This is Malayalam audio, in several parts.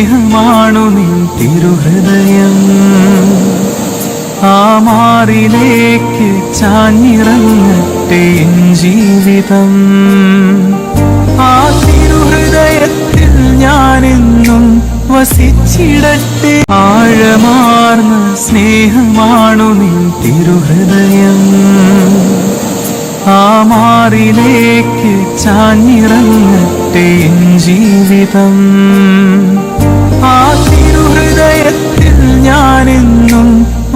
സ്നേഹമാണു നിൻ തിരുഹൃദയം. ആ മാറിലേക്ക് ചാഞ്ഞിറങ്ങട്ടെ ജീവിതം. ആ തിരുഹൃദയത്തിൽ ഞാനെന്നും വസിച്ചിടട്ടെ. ആഴമാർന്ന സ്നേഹമാണു നിൻ തിരുഹൃദയം. ആ മാറിലേക്ക് ചാഞ്ഞിറങ്ങട്ടെ ജീവിതം. ആ തിരുഹൃദയത്തിൽ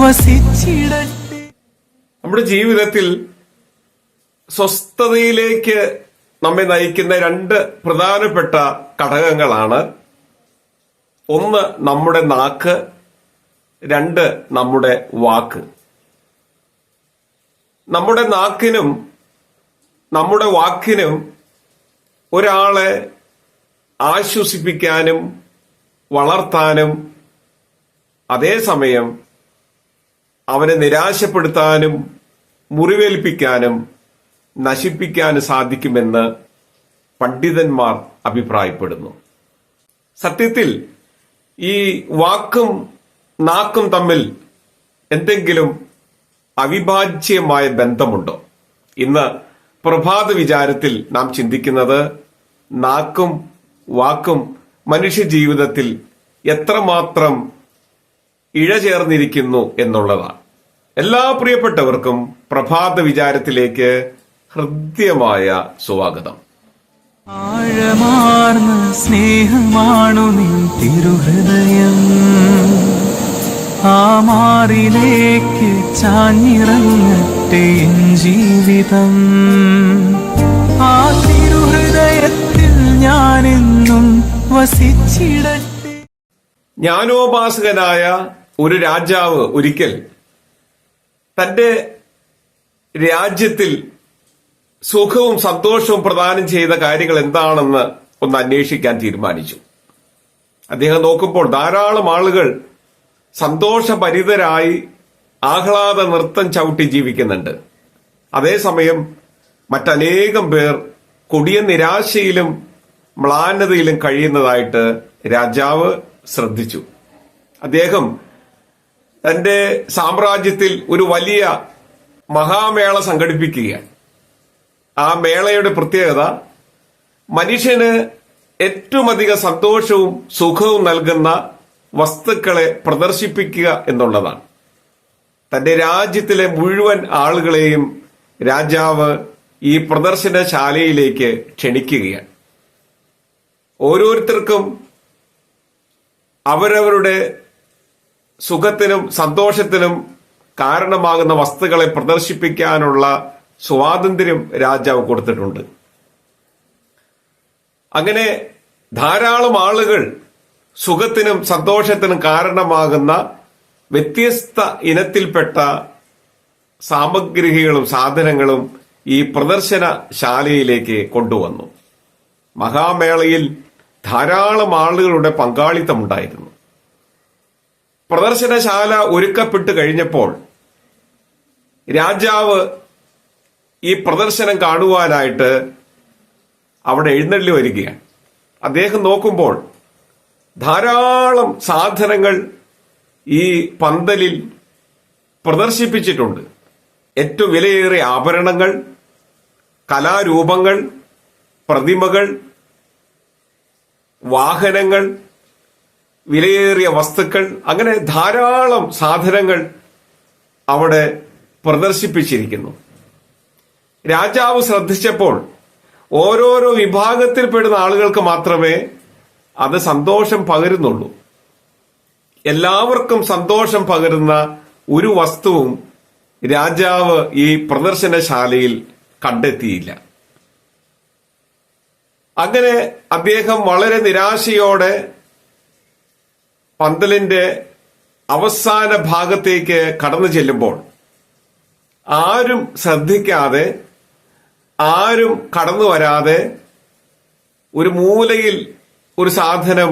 വസിച്ചിടട്ടെ. നമ്മുടെ ജീവിതത്തിൽ സ്വസ്ഥതയിലേക്ക് നമ്മെ നയിക്കുന്ന രണ്ട് പ്രധാനപ്പെട്ട ഘടകങ്ങളാണ്. ഒന്ന് നമ്മുടെ നാക്ക് രണ്ട് നമ്മുടെ വാക്ക്. നമ്മുടെ നാക്കിനും നമ്മുടെ വാക്കിനും ഒരാളെ ആശ്വസിപ്പിക്കാനും വളർത്താനും അതേസമയം അവനെ നിരാശപ്പെടുത്താനും മുറിവേൽപ്പിക്കാനും നശിപ്പിക്കാനും സാധിക്കുമെന്ന് പണ്ഡിതന്മാർ അഭിപ്രായപ്പെടുന്നു. സത്യത്തിൽ ഈ വാക്കും നാക്കും തമ്മിൽ എന്തെങ്കിലും അവിഭാജ്യമായ ബന്ധമുണ്ടോ? ഇന്ന് പ്രഭാത വിചാരത്തിൽ നാം ചിന്തിക്കുന്നത് നാക്കും വാക്കും മനുഷ്യ ജീവിതത്തിൽ എത്രമാത്രം ഇഴ ചേർന്നിരിക്കുന്നു എന്നുള്ളതാണ്. എല്ലാ പ്രിയപ്പെട്ടവർക്കും പ്രഭാത വിചാരത്തിലേക്ക് ഹൃദ്യമായ സ്വാഗതം. ആഴമാർന്ന സ്നേഹമാണു നീ തിരുഹൃദയം. ആ മാറിലേക്ക് ചാഞ്ഞിറങ്ങട്ടെ ജീവിതം. ആ തിരുഹൃദയത്തിൽ ഞാനെന്നും വസിച്ചിടട്ടെ. ജ്ഞാനോപാസകനായ ഒരു രാജാവ് ഒരിക്കൽ തന്റെ രാജ്യത്തിൽ സുഖവും സന്തോഷവും പ്രദാനം ചെയ്ത കാര്യങ്ങൾ എന്താണെന്ന് ഒന്ന് അന്വേഷിക്കാൻ തീരുമാനിച്ചു. അദ്ദേഹം നോക്കുമ്പോൾ ധാരാളം ആളുകൾ സന്തോഷഭരിതരായി ആഹ്ലാദ നൃത്തം ചവിട്ടി ജീവിക്കുന്നുണ്ട്. അതേസമയം മറ്റനേകം പേർ കൊടിയ നിരാശയിലും മ്ലാനതയിലും കഴിയുന്നതായിട്ട് രാജാവ് ശ്രദ്ധിച്ചു. അദ്ദേഹം തന്റെ സാമ്രാജ്യത്തിൽ ഒരു വലിയ മഹാമേള സംഘടിപ്പിക്കുകയാണ്. ആ മേളയുടെ പ്രത്യേകത മനുഷ്യന് ഏറ്റവും അധികം സന്തോഷവും സുഖവും നൽകുന്ന വസ്തുക്കളെ പ്രദർശിപ്പിക്കുക എന്നുള്ളതാണ്. തന്റെ രാജ്യത്തിലെ മുഴുവൻ ആളുകളെയും രാജാവ് ഈ പ്രദർശനശാലയിലേക്ക് ക്ഷണിക്കുകയാണ്. ഓരോരുത്തർക്കും അവരവരുടെ സുഖത്തിനും സന്തോഷത്തിനും കാരണമാകുന്ന വസ്തുക്കളെ പ്രദർശിപ്പിക്കാനുള്ള സ്വാതന്ത്ര്യം രാജാവ് കൊടുത്തിട്ടുണ്ട്. അങ്ങനെ ധാരാളം ആളുകൾ സുഖത്തിനും സന്തോഷത്തിനും കാരണമാകുന്ന വ്യത്യസ്ത ഇനത്തിൽപ്പെട്ട സാമഗ്രികളും സാധനങ്ങളും ഈ പ്രദർശനശാലയിലേക്ക് കൊണ്ടുവന്നു. മഹാമേളയിൽ ധാരാളം ആളുകളുടെ പങ്കാളിത്തമുണ്ടായിരുന്നു. പ്രദർശനശാല ഒരുക്കപ്പെട്ട് കഴിഞ്ഞപ്പോൾ രാജാവ് ഈ പ്രദർശനം കാണുവാനായിട്ട് അവിടെ എഴുന്നള്ളി വരികയാണ്. അദ്ദേഹം നോക്കുമ്പോൾ ധാരാളം സാധനങ്ങൾ ഈ പന്തലിൽ പ്രദർശിപ്പിച്ചിട്ടുണ്ട്. ഏറ്റവും വിലയേറിയ ആഭരണങ്ങൾ കലാരൂപങ്ങൾ പ്രതിമകൾ വാഹനങ്ങൾ വിലയേറിയ വസ്തുക്കൾ അങ്ങനെ ധാരാളം സാധനങ്ങൾ അവിടെ പ്രദർശിപ്പിച്ചിരിക്കുന്നു. രാജാവ് ശ്രദ്ധിച്ചപ്പോൾ ഓരോരോ വിഭാഗത്തിൽപ്പെടുന്ന ആളുകൾക്ക് മാത്രമേ അത് സന്തോഷം പകരുന്നുള്ളൂ. എല്ലാവർക്കും സന്തോഷം പകരുന്ന ഒരു വസ്തുവും രാജാവ് ഈ പ്രദർശനശാലയിൽ കണ്ടെത്തിയില്ല. അങ്ങനെ അദ്ദേഹം വളരെ നിരാശയോടെ പന്തലിന്റെ അവസാന ഭാഗത്തേക്ക് കടന്നു ചെല്ലുമ്പോൾ ആരും ശ്രദ്ധിക്കാതെ ആരും കടന്നു വരാതെ ഒരു മൂലയിൽ ഒരു സാധനം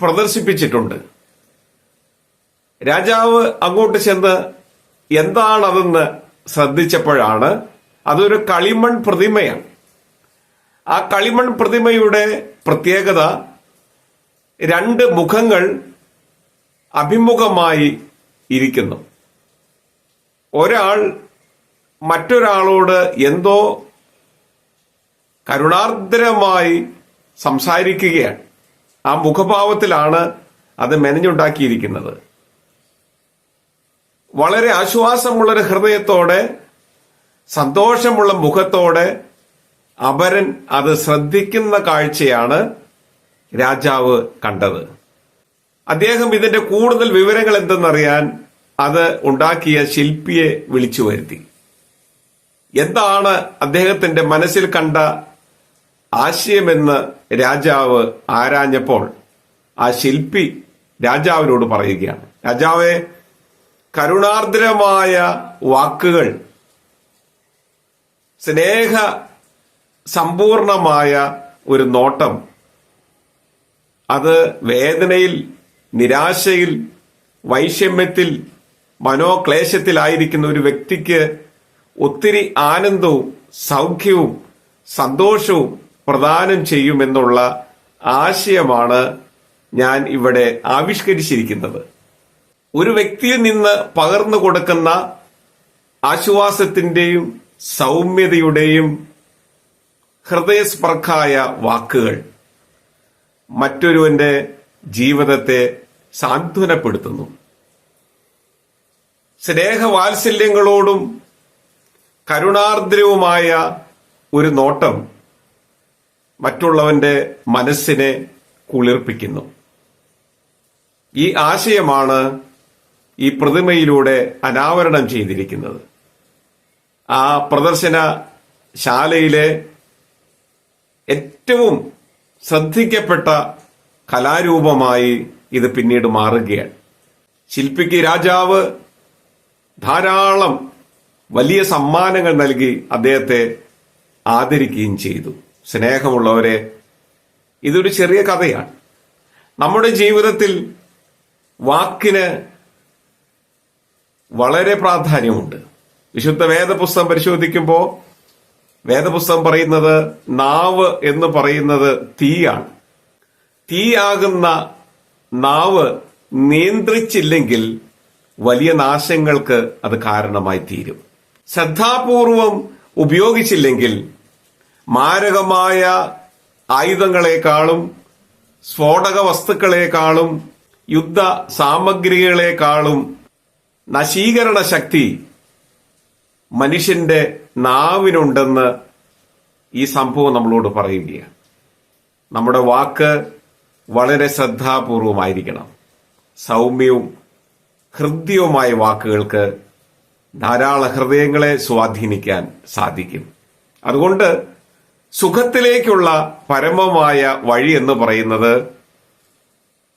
പ്രദർശിപ്പിച്ചിട്ടുണ്ട്. രാജാവ് അങ്ങോട്ട് ചെന്ന് എന്താണതെന്ന് ശ്രദ്ധിച്ചപ്പോഴാണ് അതൊരു കളിമൺ പ്രതിമയാണ്. ആ കളിമൺ പ്രതിമയുടെ പ്രത്യേകത രണ്ട് മുഖങ്ങൾ അഭിമുഖമായി ഇരിക്കുന്നു. ഒരാൾ മറ്റൊരാളോട് എന്തോ കരുണാർദ്രമായി സംസാരിക്കുകയാണ്. ആ മുഖഭാവത്തിലാണ് അത് മെനഞ്ഞുണ്ടാക്കിയിരിക്കുന്നത്. വളരെ ആശ്വാസമുള്ളൊരു ഹൃദയത്തോടെ സന്തോഷമുള്ള മുഖത്തോടെ അപരൻ അത് ശ്രദ്ധിക്കുന്ന കാഴ്ചയാണ് രാജാവ് കണ്ടത്. അദ്ദേഹം ഇതിന്റെ കൂടുതൽ വിവരങ്ങൾ എന്തെന്നറിയാൻ അത് ഉണ്ടാക്കിയ ശില്പിയെ വിളിച്ചു വരുത്തി. എന്താണ് അദ്ദേഹത്തിന്റെ മനസ്സിൽ കണ്ട ആശയമെന്ന് രാജാവ് ആരാഞ്ഞപ്പോൾ ആ ശില്പി രാജാവിനോട് പറയുകയാണ്. രാജാവെ കരുണാർദ്രമായ വാക്കുകൾ സ്നേഹ സമ്പൂർണമായ ഒരു നോട്ടം. അത് വേദനയിൽ നിരാശയിൽ വൈഷമ്യത്തിൽ മനോക്ലേശത്തിലായിരിക്കുന്ന ഒരു വ്യക്തിക്ക് ഒത്തിരി ആനന്ദവും സൗഖ്യവും സന്തോഷവും പ്രദാനം ചെയ്യുമെന്നുള്ള ആശയമാണ് ഞാൻ ഇവിടെ ആവിഷ്കരിച്ചിരിക്കുന്നത്. ഒരു വ്യക്തിയിൽ നിന്ന് പകർന്നു കൊടുക്കുന്ന ആശ്വാസത്തിന്റെയും സൗമ്യതയുടെയും ഹൃദയസ്പർക്കായ വാക്കുകൾ മറ്റൊരുവന്റെ ജീവിതത്തെ സാന്ത്വനപ്പെടുത്തുന്നു. സ്നേഹവാത്സല്യങ്ങളോടും കരുണാർദ്രവുമായ ഒരു നോട്ടം മറ്റുള്ളവന്റെ മനസ്സിനെ കുളിർപ്പിക്കുന്നു. ഈ ആശയമാണ് ഈ പ്രതിമയിലൂടെ അനാവരണം ചെയ്തിരിക്കുന്നത്. ആ പ്രദർശന ശാലയിലെ ഏറ്റവും ശ്രദ്ധിക്കപ്പെട്ട കലാരൂപമായി ഇത് പിന്നീട് മാറുകയാണ്. ശില്പിക്ക് രാജാവ് ധാരാളം വലിയ സമ്മാനങ്ങൾ നൽകി അദ്ദേഹത്തെ ആദരിക്കുകയും ചെയ്തു. സ്നേഹമുള്ളവരെ ഇതൊരു ചെറിയ കഥയാണ്. നമ്മുടെ ജീവിതത്തിൽ വാക്കിന് വളരെ പ്രാധാന്യമുണ്ട്. വിശുദ്ധ വേദപുസ്തകം പരിശോധിക്കുമ്പോൾ വേദപുസ്തകം പറയുന്നത് നാവ് എന്ന് പറയുന്നത് തീയാണ്. തീയാകുന്ന നാവ് നിയന്ത്രിച്ചില്ലെങ്കിൽ വലിയ നാശങ്ങൾക്ക് അത് കാരണമായി തീരും. ശ്രദ്ധാപൂർവം ഉപയോഗിച്ചില്ലെങ്കിൽ മാരകമായ ആയുധങ്ങളെക്കാളും സ്ഫോടക വസ്തുക്കളെക്കാളും യുദ്ധ സാമഗ്രികളെക്കാളും നശീകരണ ശക്തി മനുഷ്യന്റെ നാവിനുണ്ടെന്ന് ഈ സംഭവം നമ്മളോട് പറയുകയാണ്. നമ്മുടെ വാക്ക് വളരെ ശ്രദ്ധാപൂർവമായിരിക്കണം. സൗമ്യവും ഹൃദ്യവുമായ വാക്കുകൾക്ക് ധാരാളം ഹൃദയങ്ങളെ സ്വാധീനിക്കാൻ സാധിക്കും. അതുകൊണ്ട് സുഖത്തിലേക്കുള്ള പരമമായ വഴി എന്ന് പറയുന്നത്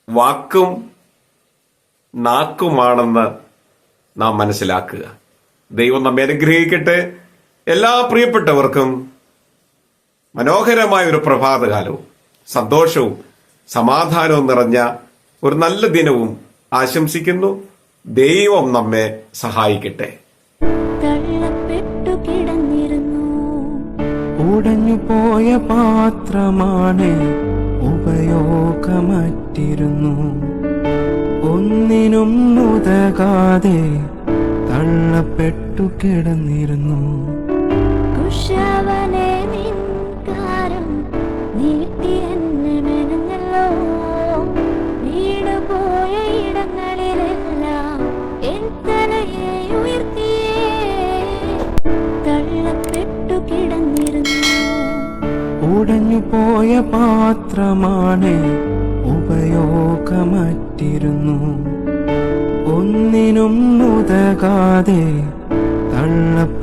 വാക്കും നാക്കുമാണെന്ന് നാം മനസ്സിലാക്കുക. ദൈവം നമ്മെ അനുഗ്രഹിക്കട്ടെ. എല്ലാ പ്രിയപ്പെട്ടവർക്കും മനോഹരമായ ഒരു പ്രഭാതകാലവും സന്തോഷവും സമാധാനവും നിറഞ്ഞ ഒരു നല്ല ദിനവും ആശംസിക്കുന്നു. ദൈവം നമ്മെ സഹായിക്കട്ടെ. ഉടഞ്ഞു പോയ പാത്രമാണ് ഉപയോഗമറ്റിരുന്നു. ഒന്നിനും ഉതകാതെ തള്ളപ്പെട്ടു കിടന്നിരുന്നു. പോയ പാത്രമാണ് ഉപയോഗമറ്റിരുന്നു. ഒന്നിനും മുതകാതെ തള്ളപ്പെട്ടു